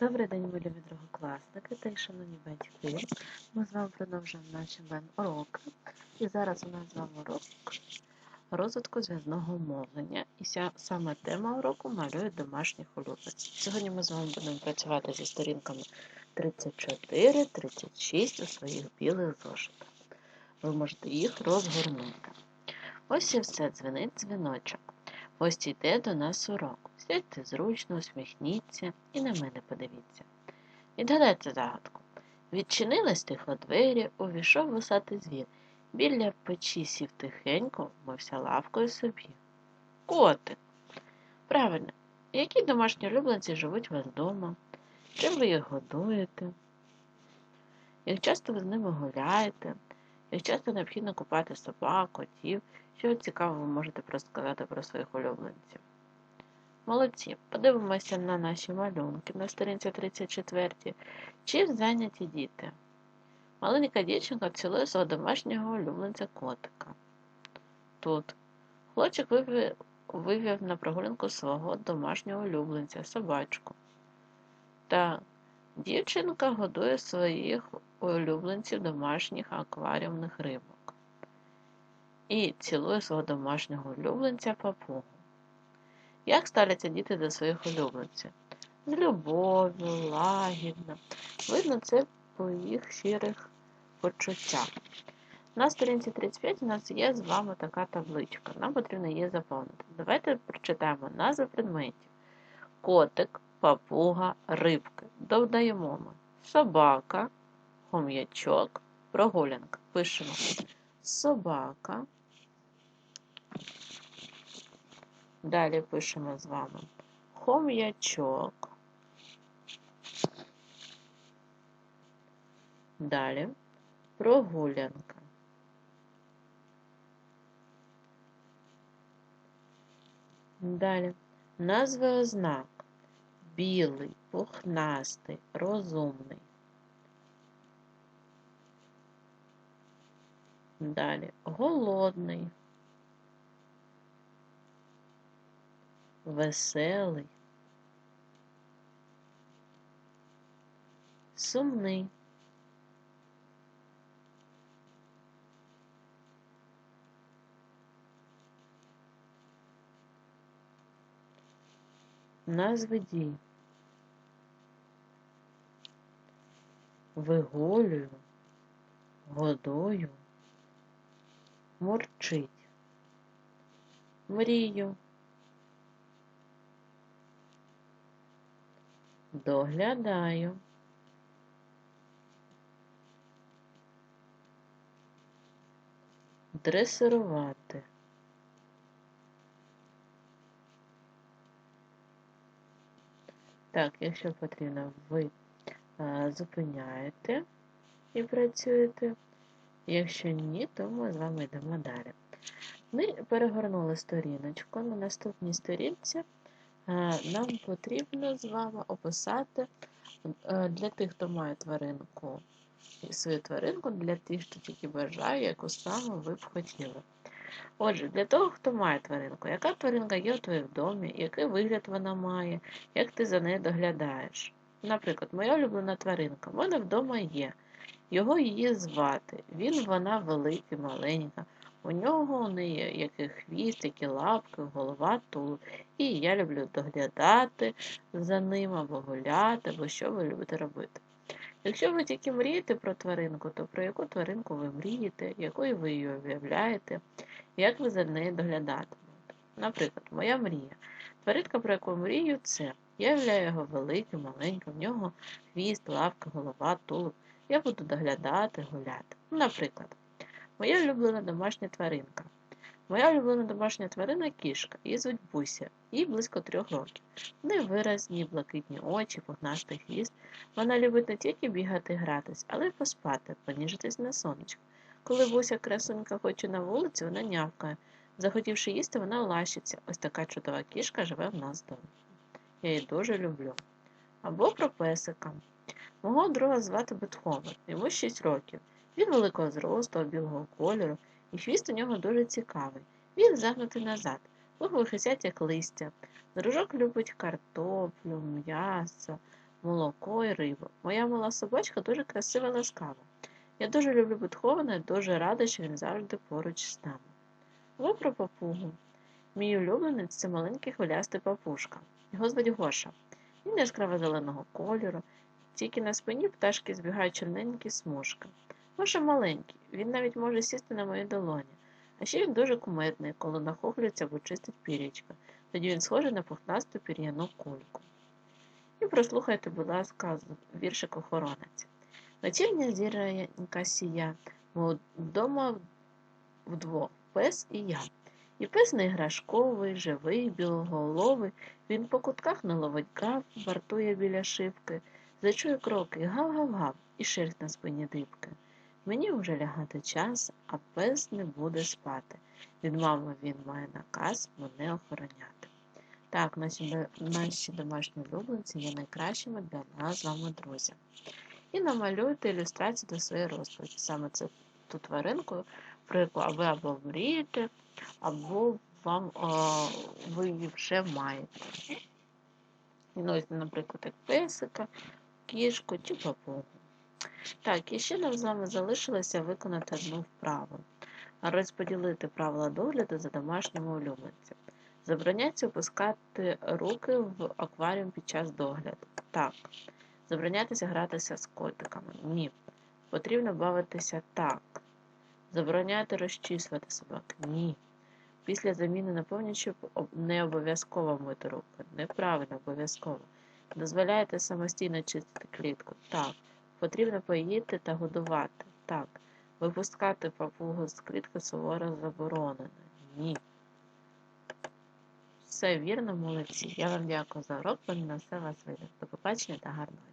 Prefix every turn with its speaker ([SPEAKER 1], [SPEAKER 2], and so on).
[SPEAKER 1] Добрий день, мої любі другокласники та й шановні батьки. Ми з вами продовжуємо наші уроки. І зараз у нас з вами урок розвитку зв'язного мовлення. І ся- саме тема уроку малюють домашніх улюбленців. Сьогодні ми з вами будемо працювати зі сторінками 34, 36 у своїх білих зошитах. Ви можете їх розгорнути. Ось і все, дзвенить дзвіночок. Ось йде до нас урок. Сядьте зручно, усміхніться і на мене подивіться. Відгадайте загадку. Відчинились тихо двері, увійшов висати звір. Біля печі сів тихенько, мовся лавкою собі. Котик. Правильно. Які домашні улюбленці живуть у вас вдома? Чим ви їх годуєте? Як часто ви з ними гуляєте? Як часто необхідно купати собак, котів? Що цікавого ви можете розказати про своїх улюбленців? Молодці, подивимося на наші малюнки на сторінці 34. Чим зайняті діти? Маленька дівчинка цілує свого домашнього улюбленця котика. Тут хлопчик вивів на прогулянку свого домашнього улюбленця, собачку. Та дівчинка годує своїх улюбленців домашніх акваріумних рибок. І цілує свого домашнього улюбленця папугу. Як ставляться діти до своїх улюбленців? З любов'ю, лагідно. Видно це по їх щирих почуттях. На сторінці 35 у нас є з вами така табличка. Нам потрібно її заповнити. Давайте прочитаємо назви предметів. Котик, папуга, рибки. Додаємо ми собака, хом'ячок, прогулянка. Пишемо собака. Далі пишемо з вами хом'ячок. Далі прогулянка. Далі назви ознак. Білий, пухнастий, розумний. Далі голодний. веселий, сумний. Назви дій. Виголюю, годою, мурчить, мрію. Доглядаю. Дресирувати. Так, якщо потрібно, ви а, зупиняєте і працюєте. Якщо ні, то ми з вами йдемо далі. Ми перегорнули сторіночку на наступній сторінці. Нам потрібно з вами описати е, для тих, хто має тваринку, свою тваринку, для тих, хто тільки бажає, яку саме ви б хотіли. Отже, для того, хто має тваринку, яка тваринка є у твоїх домі, який вигляд вона має, як ти за нею доглядаєш. Наприклад, моя улюблена тваринка, в мене вдома є. Його її звати. Він, вона великий, маленька. У нього у неї який хвіст, які лапки, голова, тулуб. І я люблю доглядати за ним або гуляти, або що ви любите робити. Якщо ви тільки мрієте про тваринку, то про яку тваринку ви мрієте, якою ви її уявляєте, як ви за нею доглядатимете. Наприклад, моя мрія. Тваринка, про яку мрію, це. Я являю його великим, маленьким, в нього хвіст, лапка, голова, тулуб. Я буду доглядати, гуляти. Наприклад. Моя улюблена домашня тваринка. Моя улюблена домашня тварина кішка, її звуть Буся, їй близько трьох років. В неї виразні, блакитні очі, пухнастий хвіст. Вона любить не тільки бігати гратись, але й поспати, поніжитись на сонечко. Коли Буся красунька хоче на вулиці, вона нявкає. Захотівши їсти, вона лащиться. Ось така чудова кішка живе в нас вдома. Я її дуже люблю. Або про песика. Мого друга звати Бетховен, йому 6 років. Він великого зросту, білого кольору, і хвіст у нього дуже цікавий. Він загнутий назад, луги висять, як листя. Дружок любить картоплю, м'ясо, молоко і рибу. Моя мала собачка дуже красива і ласкава. Я дуже люблю Бетховена і дуже рада, що він завжди поруч з нами. Ви про папугу. Мій улюбленець це маленький хвилястий папушка. Його звуть Гоша. Він яскраво зеленого кольору, тільки на спині пташки збігають чорненькі смужки. Гоша маленький, він навіть може сісти на моїй долоні. А ще він дуже кумедний, коли нахохлюється або чистить пірічка. Тоді він схожий на пухнасту пір'яну кульку. І прослухайте, будь ласка, віршик охоронець. Вечірня зіронька сія, ми вдома вдвох, пес і я. І пес не іграшковий, живий, білоголовий, він по кутках не ловить гав, вартує біля шибки, зачує кроки гав-гав-гав, і шерсть на спині дибки. Мені вже лягати час, а пес не буде спати. Від мами він має наказ мене охороняти. Так, наші, наші домашні улюбленці є найкращими для нас з вами друзі. І намалюйте ілюстрацію до своєї розповіді. Саме це ту тваринку, про яку ви або мрієте, або вам а, ви її вже маєте. Ну, ось, наприклад, як песика, кішку чи папугу. Так, і ще нам з вами залишилося виконати одну вправу. Розподілити правила догляду за домашніми улюбленцями. Забороняється опускати руки в акваріум під час догляду. Так. Забороняється гратися з котиками. Ні. Потрібно бавитися так. Забороняти розчісувати собак. Ні. Після заміни наповнюючи не обов'язково мити руки. Неправильно обов'язково. Дозволяєте самостійно чистити клітку. Так. Потрібно поїти та годувати. Так. Випускати папугу з клітки суворо заборонено. Ні. Все вірно, молодці. Я вам дякую за урок, ви на все вас вийде. До побачення та гарного.